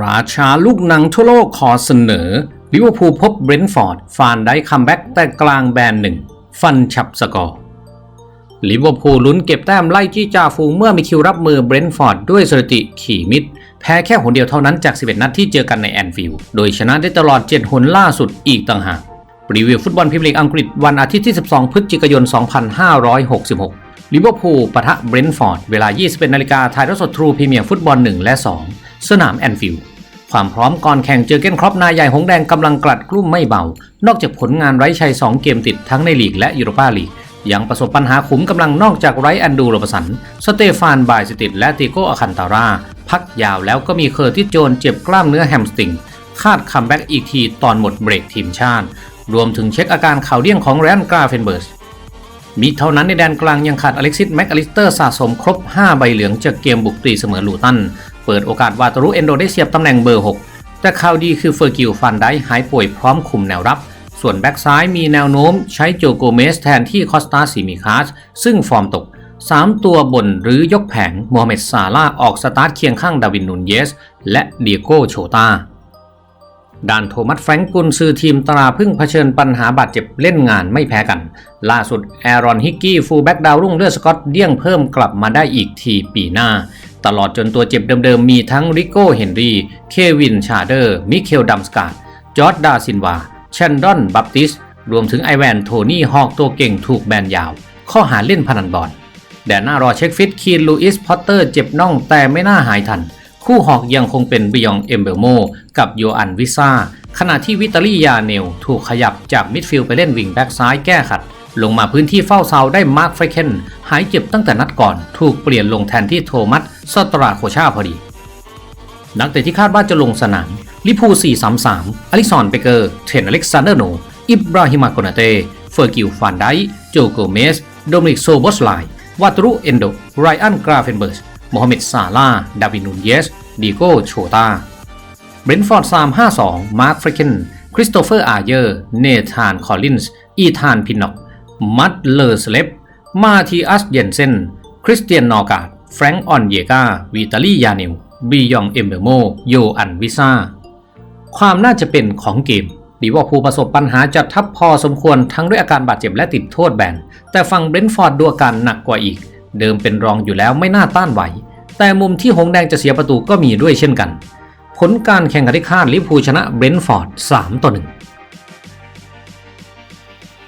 ราชาลูกหนังทั่วโลกขอเสนอลิเวอร์พูลพบเบรนท์ฟอร์ดฟานได้คัมแบ็กแต่กลางแบนหนึ่ง ฟันฉับสกอร์ลิเวอร์พูลลุ้นเก็บแต้มไล่จี้จ่าฝูงเมื่อมีคิวรับมือเบรนท์ฟอร์ดด้วยสถิติขี่มิด แพ้แค่หนเดียวเท่านั้นจาก 11 นัดที่เจอกันในแอนฟิลด์โดยชนะได้ตลอด 7 หนล่าสุดอีกต่างหากรีวิวฟุตบอลพรีเมียร์ลีกอังกฤษวันอาทิตย์ที่ 12 พฤศจิกายน 2566ลิเวอร์พูลปะทะเบรนท์ฟอร์ดเวลา 21นาฬิกาถ่ายทอดสดทรูพรีเมียร์ฟุตบอล 1 และ 2 สนามแอนฟิลด์ความพร้อมก่อนแข่งเจอเก้นครอปนายใหญ่หงแดงกำลังกลัดกลุ้มไม่เบา นอกจากผลงานไร้ชัย 2 เกมติดทั้งในลีกและยูโรปาลีก ยังประสบปัญหาขุมกำลังนอกจากไรอันดูโรบสัน สเตฟานบายสติดและติโกอาคันตารา พักยาวแล้วก็มีเคอร์ติโจนเจ็บกล้ามเนื้อแฮมสตริง คาดคัมแบ็กอีกทีตอนหมดเบรกทีมชาติ รวมถึงเช็คอาการข่าวเดี้ยงของแรนกราเฟนเบิร์สมีเท่านั้นในแดนกลางยังขาดอเล็กซิสแม็กอลิสเตอร์สะสมครบ 5 ใบเหลืองจากเกมบุกตีเสมอลูตัน เปิดโอกาสวาตารุเอนโดได้เสียบตำแหน่งเบอร์ 6 แต่ข่าวดีคือเฟอร์กิลฟันได้หายป่วยพร้อมคุมแนวรับ ส่วนแบ็กซ้ายมีแนวโน้มใช้โจโกเมสแทนที่คอสตาซิมิคาสซึ่งฟอร์มตก 3 ตัวบนหรือยกแผงโมฮัมเหม็ดซาลาออกสตาร์ทเคียงข้างดาวินนูนเยส และเดียโกโชตาด้านโทมัสแฟรงกุนซือทีมตราพึ่งเผชิญปัญหาบาดเจ็บเล่นงานไม่แพ้กัน ล่าสุดแอรอนฮิกกี้ฟูลแบ็กดาวรุ่งเลือดสกอตเดี้ยงเพิ่มกลับมาได้อีกทีปีหน้า ตลอดจนตัวเจ็บเดิมๆ มีทั้งริโก้เฮนรี่ เควินชาเดอร์ มิเคลดัมสกาดจอร์ดดาซินวาแชนดอน บัปติส รวมถึงไอแวน โทนี่ฮอกตัวเก่งถูกแบนยาว ข้อหาเล่นพนันบอลแดนหน้ารอเช็คฟิต คีนลูอิส พอตเตอร์เจ็บน่องแต่ไม่น่าหายทัน คู่หอกยังคงเป็นบิยองเอมเบลโม กับโยอันวิซ่าขณะที่วิตาลียาเนลถูกขยับจากมิดฟิลด์ไปเล่นวิงแบ็กซ้ายแก้ขัด ลงมาพื้นที่เฝ้าเซาได้มาร์คไฟเคนหายเจ็บตั้งแต่นัดก่อน ถูกเปลี่ยนลงแทนที่โทมัสสตราโคชาพอดี นักเตะที่คาดว่าจะลงสนามลิพู 433 อลิซอนเบเกอร์ เทนอเล็กซานเดอร์โน อิบราฮิมาโกนาเต เฟอร์กิลฟานไดโจโกเมส โดมินิกโซบอสไลวาตรุเอนโด ไรอันกราเฟนเบิร์สโมฮัมเหม็ดซาลา ดาวินูนเยสดีโกโชตาเบรนฟอร์ด352 มาร์คฟริกเกนคริสโตเฟอร์อาเยอร์ เนธาน คอลลินส์ อีธาน พินนอก มัตเลอร์สเลปมาทีอัสเยนเซน คริสเตียนนอการ์ดแฟรงก์ออนเยกาวิตาลียานิวบียองเอมเบโมโยอันวิซาความน่าจะเป็นของเกมดีว่าผู้ประสบปัญหาจัดทับพอสมควรทั้งด้วยอาการบาดเจ็บและติดโทษแบน แต่ฝั่งเบรนท์ฟอร์ดดูอาการหนักกว่าอีก เดิมเป็นรองอยู่แล้วไม่น่าต้านไหว แต่มุมที่หงแดงจะเสียประตูก็มีด้วยเช่นกัน ผลการแข่งขันที่คาดลิเวอร์พูลชนะเบรนท์ฟอร์ด3ต่อ1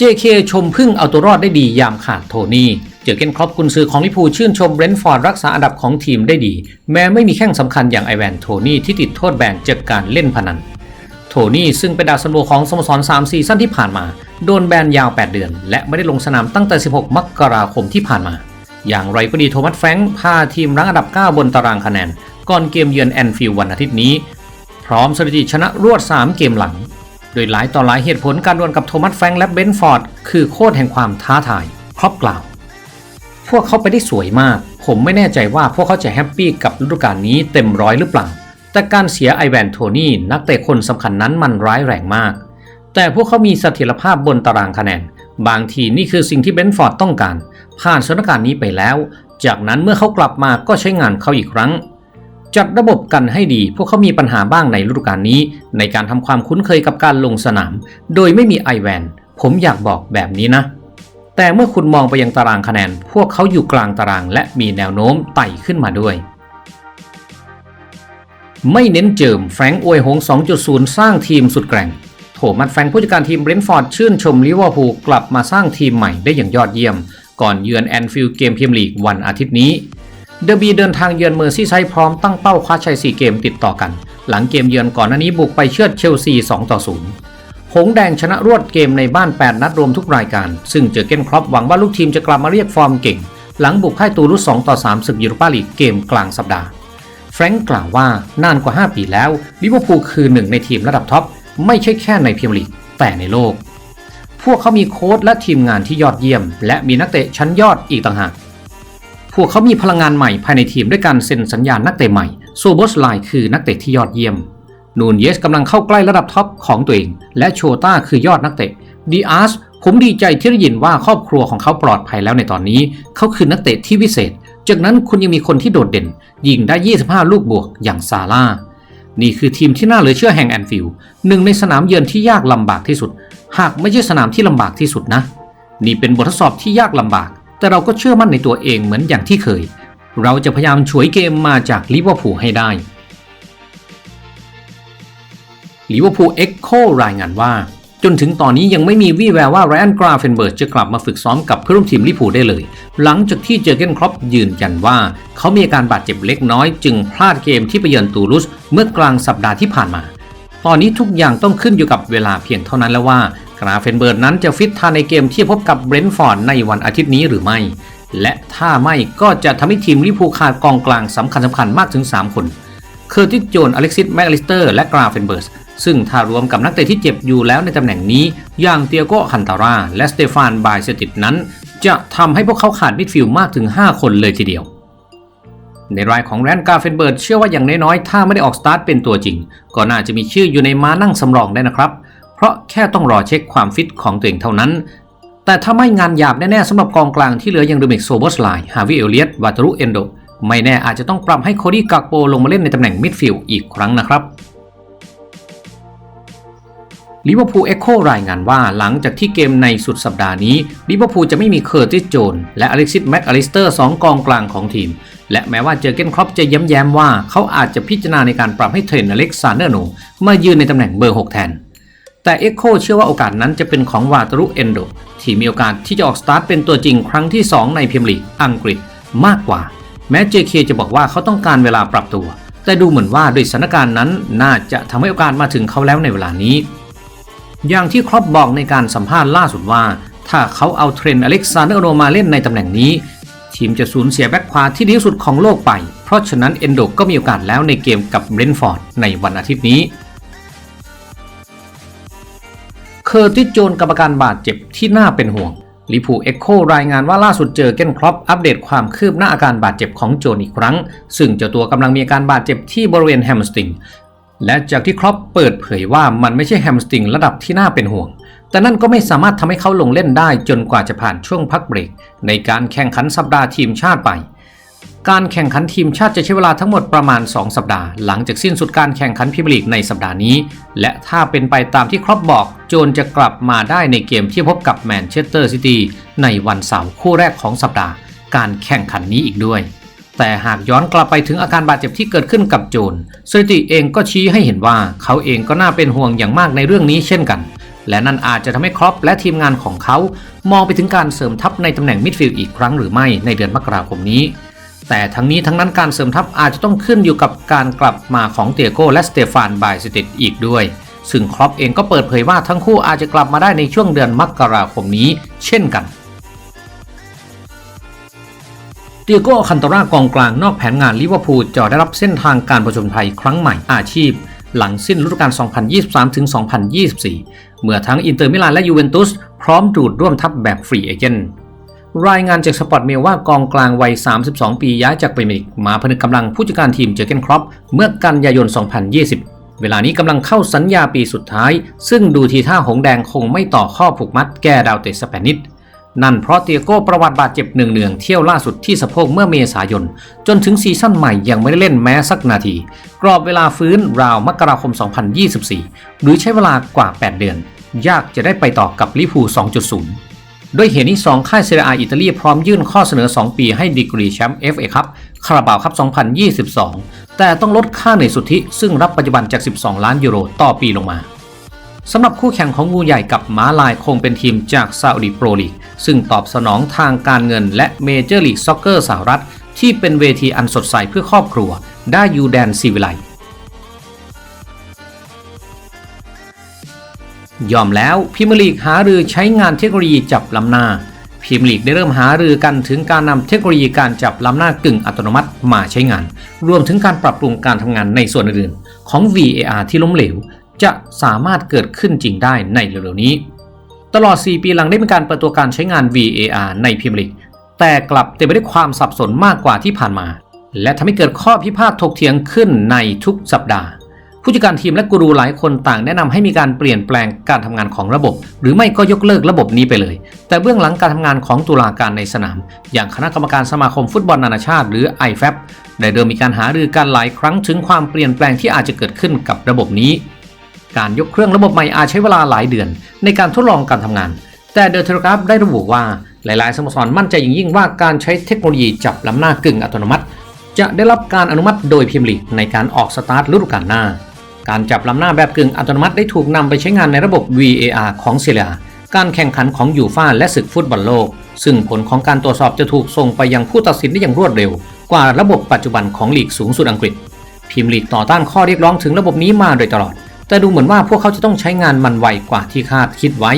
JK ชมพึ่งเอาตัวรอดได้ดียามขาดโทนี่ เจอเกนครอปกุนซือของลิพูชื่นชมเบรนท์ฟอร์ดรักษาอันดับของทีมได้ดี แม้ไม่มีแข้งสำคัญอย่างไอแวนโทนี่ที่ติดโทษแบนจากการเล่นพนัน โทนี่ซึ่งเป็นดาวซันโวของสโมสร3ซีซั่นที่ผ่านมา โดนแบนยาว 8 เดือน และไม่ได้ลงสนามตั้งแต่ 16 มกราคมที่ผ่านมา อย่างไรก็ดีโทมัสแฟรงค์พาทีมรั้งอันดับ 9 บนตารางคะแนน ก่อนเกมเยือนแอนฟิลด์วันอาทิตย์นี้ พร้อมสถิติชนะรวด 3 เกมหลัง โดยหลายต่อหลายเหตุผลการดวลกับโทมัสแฟรงและเบนฟอร์ดคือโคตรแห่งความท้าทายครอบกล่าว พวกเขาไปได้สวยมาก ผมไม่แน่ใจว่าพวกเขาจะแฮปปี้กับฤดูกาลนี้เต็มร้อยหรือเปล่า แต่การเสียไอแวนโทนี่นักเตะคนสำคัญนั้นมันร้ายแรงมาก แต่พวกเขามีเสถียรภาพบนตารางคะแนน บางทีนี่คือสิ่งที่เบนฟอร์ดต้องการ ผ่านสถานการณ์นี้ไปแล้ว จากนั้นเมื่อเขากลับมาก็ใช้งานเขาอีกครั้ง จัดระบบกันให้ดี พวกเขามีปัญหาบ้างในฤดูกาลนี้ ในการทำความคุ้นเคยกับการลงสนาม โดยไม่มีไอแวนผมอยากบอกแบบนี้นะ แต่เมื่อคุณมองไปยังตารางคะแนน พวกเขาอยู่กลางตารางและมีแนวโน้มไต่ขึ้นมาด้วย ไม่เน้นเจิมแฟรงค์อวยหง 2.0 สร้างทีมสุดแกร่ง โถมัดแฟรงค์ผู้จัดการทีมเบรนท์ฟอร์ดชื่นชมลิเวอร์พูลกลับมาสร้างทีมใหม่ได้อย่างยอดเยี่ยม ก่อนเยือนแอนฟิลด์เกมพรีเมียร์ลีกวันอาทิตย์นี้ เดอร์บีเดินทางเยือนเมอร์ซี่ไซด์พร้อมตั้งเป้าคว้าชัย 4 เกมติดต่อกัน หลังเกมเยือนก่อนหน้านี้บุกไปเชือดเชลซี 2 ต่อ 0 หงแดงชนะรวดเกมในบ้าน 8 นัดรวมทุกรายการ ซึ่งเจอเกนครอปหวังว่าลูกทีมจะกลับมาเรียกฟอร์มเก่ง หลังบุกพ่ายตูรุส2ต่อ 3 ศึกยูโรปาลีกเกมกลางสัปดาห์ แฟรงก์กล่าวว่านานกว่า 5 ปีแล้วลิเวอร์พูลคือหนึ่งในทีมระดับท็อปไม่ใช่แค่ในพรีเมียร์ลีกแต่ในโลก พวกเขามีโค้ชและทีมงานที่ยอดเยี่ยม และมีนักเตะชั้นยอดอีกต่างหาก พวกเขามีพลังงานใหม่ภายในทีมด้วยการเซ็นสัญญานักเตะใหม่ โซโบสไลคือนักเตะที่ยอดเยี่ยม นูนเยสกำลังเข้าใกล้ระดับท็อปของตัวเอง และโชต้าคือยอดนักเตะดีอาร์สผมดีใจที่ได้ยินว่าครอบครัวของเขาปลอดภัยแล้วในตอนนี้ เขาคือนักเตะที่วิเศษ จากนั้นคุณยังมีคนที่โดดเด่น ยิงได้ 25 ลูกบวกอย่างซาร่า นี่คือทีมที่น่าเหลือเชื่อแห่งแอนฟิลด์หนึ่งในสนามเยือนที่ยากลำบากที่สุด หากไม่ใช่สนามที่ลำบากที่สุดนะ นี่เป็นบททดสอบที่ยากลำบาก แต่เราก็เชื่อมั่นในตัวเองเหมือนอย่างที่เคย เราจะพยายามฉวยเกมมาจากลิเวอร์พูลให้ได้ลิเวอร์พูลเอ็กโครายงานว่า จนถึงตอนนี้ยังไม่มีวี่แววว่าไรอันกราเฟนเบิร์กจะกลับมาฝึกซ้อมกับเพื่อนร่วมทีมลิเวอร์พูลได้เลย หลังจากที่เจอเกนครอปยืนยันว่า เขามีอาการบาดเจ็บเล็กน้อย จึงพลาดเกมที่ไปเยือนตูลุสเมื่อกลางสัปดาห์ที่ผ่านมา ตอนนี้ทุกอย่างต้องขึ้นอยู่กับเวลาเพียงเท่านั้นแล้วว่า กราเฟนเบิร์กนั้นจะฟิตทันในเกมที่พบกับเบรนท์ฟอร์ดในวันอาทิตย์นี้หรือไม่ และถ้าไม่ก็จะทำให้ทีมลิพูขาดกองกลางสำคัญสำคัญมากถึง 3 คนเคอร์ติสโจนอเล็กซิสแมคอลิสเตอร์และกราเฟนเบิร์สซึ่งถ้ารวมกับนักเตะที่เจ็บอยู่แล้วในตำแหน่งนี้ อย่างเตียโกคันตาราและสเตฟานบายเซติดนั้น จะทำให้พวกเขาขาดมิดฟิลด์มากถึง 5 คนเลยทีเดียวในรายของแรนกราเฟนเบิร์ดเชื่อว่าอย่างน้อยๆ ถ้าไม่ได้ออกสตาร์ทเป็นตัวจริง ก็น่าจะมีชื่ออยู่ในม้านั่งสำรองได้นะครับ เพราะแค่ต้องรอเช็คความฟิตของตัวเองเท่านั้น แต่ถ้าไม่งานหยาบแน่ๆสำหรับกองกลางที่เหลืออย่างดูมิกโซเบอร์สไลฮาวิเอเลียตวาตารุเอนโดไม่แน่อาจจะต้องปรับให้โคดี้กากโปลงมาเล่นในตำแหน่งมิดฟิลด์อีกครั้งนะครับลิเวอร์พูลเอ็กโครายงานว่าหลังจากที่เกมในสุดสัปดาห์นี้ลิเวอร์พูลจะไม่มีเคอร์ติสโจน และอเล็กซิสแม็กอลิสเตอร์สองกองกลางของทีม และแม้ว่าเจอเกนครอปจะย้ำแย้มว่าเขาอาจจะพิจารณาในการปรับให้เทรนอเล็กซานเดอร์โนมายืนในตำแหน่งเบอร์ 6 แทน แต่เอ็กโคเชื่อว่าโอกาสนั้นจะเป็นของวาตรุเอนโดที่มีโอกาสที่จะออกสตาร์ทเป็นตัวจริงครั้งที่ 2 ในพรีเมียร์ลีกอังกฤษมากกว่า แม้ JK จะบอกว่าเขาต้องการเวลาปรับตัว แต่ดูเหมือนว่าด้วยสถานการณ์นั้นน่าจะทำให้โอกาสมาถึงเขาแล้วในเวลานี้ อย่างที่ครอปบอกในการสัมภาษณ์ล่าสุดว่า ถ้าเขาเอาเทรนอเล็กซานเดอร์โนมาเล่นในตำแหน่งนี้ ทีมจะสูญเสียแบ็คขวาที่ดีที่สุดของโลกไป เพราะฉะนั้นเอนโดก็มีโอกาสแล้วในเกมกับเบรนฟอร์ดในวันอาทิตย์นี้ เคอร์ติสโจนกับอาการบาดเจ็บที่น่าเป็นห่วงลิพูเอ็กโครายงานว่าล่าสุดเจอเกนครอปอัปเดตความคืบหน้าอาการบาดเจ็บของโจนอีกครั้ง ซึ่งเจ้าตัวกำลังมีอาการบาดเจ็บที่บริเวณแฮมสตริงและจากที่ครอปเปิดเผยว่ามันไม่ใช่แฮมสตริงระดับที่น่าเป็นห่วง แต่นั่นก็ไม่สามารถทำให้เขาลงเล่นได้จนกว่าจะผ่านช่วงพักเบรก ในการแข่งขันสัปดาห์ทีมชาติไป การแข่งขันทีมชาติจะใช้เวลาทั้งหมดประมาณ 2 สัปดาห์ หลังจากสิ้นสุดการแข่งขันพรีเมียร์ลีกในสัปดาห์นี้ และถ้าเป็นไปตามที่ครอปบอก โจนจะกลับมาได้ในเกมที่พบกับแมนเชสเตอร์ซิตี้ในวันเสาร์คู่แรกของสัปดาห์ การแข่งขันนี้อีกด้วย แต่หากย้อนกลับไปถึงอาการบาดเจ็บที่เกิดขึ้นกับโจนสถิติเองก็ชี้ให้เห็นว่าเขาเองก็น่าเป็นห่วงอย่างมากในเรื่องนี้เช่นกัน และนั่นอาจจะทำให้ครอปและทีมงานของเขา มองไปถึงการเสริมทัพในตำแหน่งมิดฟิลด์อีกครั้งหรือไม่ในเดือนมกราคมนี้ แต่ทั้งนี้ทั้งนั้นการเสริมทัพอาจจะต้องขึ้นอยู่กับการกลับมาของเตียโก้และสเตฟานบายสติดอีกด้วย ซึ่งครอปเองก็เปิดเผยว่าทั้งคู่อาจจะกลับมาได้ในช่วงเดือนมกราคมนี้ เช่นกันเตียโก้คันโตรากองกลางนอกแผนงานลิเวอร์พูลจะได้รับเส้นทางการประจนภัยครั้งใหม่อาชีพ หลังสิ้นฤดูกาล 2023-2024 เมื่อทั้งอินเตอร์มิลานและยูเวนตุสพร้อมดูดร่วมทัพแบบฟรีเอเจนต์ รายงานจากสปอร์ตเมลว่ากองกลางวัย 32 ปีย้ายจากพรีเมริกมาผนึกกำลังผู้จัดการทีมเจอเกนครอปเมื่อกันยายน 2020 เวลานี้กำลังเข้าสัญญาปีสุดท้าย ซึ่งดูทีท่าหงแดงคงไม่ต่อข้อผูกมัดแก่ดาวเตะสเปนิดนั่นเพราะเตียโก้ประวัติบาดเจ็บเนืองๆเที่ยวล่าสุดที่สะโพกเมื่อเมษายน จนถึงซีซั่นใหม่ยังไม่ได้เล่นแม้สักนาที กรอบเวลาฟื้นราวมกราคม 2024 หรือใช้เวลากว่า 8 เดือน ยากจะได้ไปต่อกับลิพู2.0 ด้วยเหตุนี้ 2 ค่ายเซเรียอาอิตาลีพร้อมยื่นข้อเสนอ 2 ปีให้ดีกรีแชมป์ FA ครับคาราบาวครับ 2022 แต่ต้องลดค่าเหนื่อยสุทธิ ซึ่งรับปัจจุบันจาก 12 ล้านยูโรต่อปีลงมาสำหรับคู่แข่งของงูใหญ่กับม้าลายคงเป็นทีมจากซาอุดีโปรลีกซึ่งตอบสนองทางการเงินและเมเจอร์ลีกซ็อกเกอร์สหรัฐ ที่เป็นเวทีอันสดใสเพื่อครอบครัว ได้ยูแดนซีวิไล ยอมแล้วพิมลีกหารือใช้งานเทคโนโลยีจับลำหน้าพรีเมียร์ลีกได้เริ่มหารือกันถึงการนำเทคโนโลยีการจับลำหน้ากึ่งอัตโนมัติมาใช้งาน รวมถึงการปรับปรุงการทำงานในส่วนอื่นๆ ของ VAR ที่ล้มเหลว จะสามารถเกิดขึ้นจริงได้ในเร็วๆนี้ ตลอด 4 ปีหลังได้มีการเปิดตัวการใช้งาน VAR ในพรีเมียร์ลีก แต่กลับเต็มไปด้วยความสับสนมากกว่าที่ผ่านมา และทำให้เกิดข้อพิพาทถกเถียงขึ้นในทุกสัปดาห์ ผู้จัดการทีมและกูรูหลายคนต่างแนะนำให้มีการเปลี่ยนแปลงการทำงานของระบบ หรือไม่ก็ยกเลิกระบบนี้ไปเลย แต่เบื้องหลังการทำงานของตุลาการในสนาม อย่างคณะกรรมการสมาคมฟุตบอลนานาชาติหรือ IFAB ได้เริ่มมีการหารือกันหลายครั้งถึงความเปลี่ยนแปลงที่อาจจะเกิดขึ้นกับระบบนี้ การยกเครื่องระบบใหม่อาจใช้เวลาหลายเดือน ในการทดลองการทำงาน แต่เดอะเทเลกราฟได้ระบุว่าหลายๆสโมสรมั่นใจอย่างยิ่งว่าการใช้เทคโนโลยีจับล้ำหน้ากึ่งอัตโนมัติ จะได้รับการอนุมัติโดยพรีเมียร์ลีในการออกสตาร์ทฤดูกาลหน้า การจับล้ำหน้าแบบกึ่งอัตโนมัติได้ถูกนำไปใช้งานในระบบ VAR ของเซียการแข่งขันของยูฟ่าและศึกฟุตบอลโลก ซึ่งผลของการตรวจสอบจะถูกส่งไปยังผู้ตัดสินได้อย่างรวดเร็ว กว่าระบบปัจจุบันของลีกสูงสุดอังกฤษพรีเมียร์ลีกต่อต้านข้อเรียกร้องถึงระบบนี้มาโดยตลอด แต่ดูเหมือนว่าพวกเขาจะต้องใช้งานมันไวกว่าที่คาดคิดไว้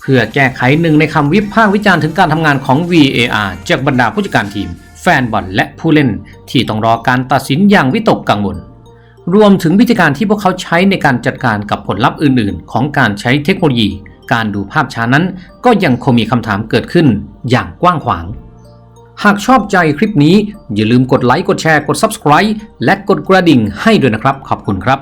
เพื่อแก้ไขหนึ่งในคำวิพากษ์วิจารณ์ถึงการทำงานของ VAR จากบรรดาผู้จัดการทีม แฟนบอลและผู้เล่น ที่ต้องรอการตัดสินอย่างวิตกกังวล รวมถึงวิธีการที่พวกเขาใช้ในการจัดการกับผลลัพธ์อื่น ๆ ของการใช้เทคโนโลยี การดูภาพช้านั้น ก็ยังคงมีคำถามเกิดขึ้นอย่างกว้างขวาง หากชอบใจคลิปนี้อย่าลืมกดไลค์กดแชร์กด Subscribe และกดกระดิ่งให้ด้วยนะครับ ขอบคุณครับ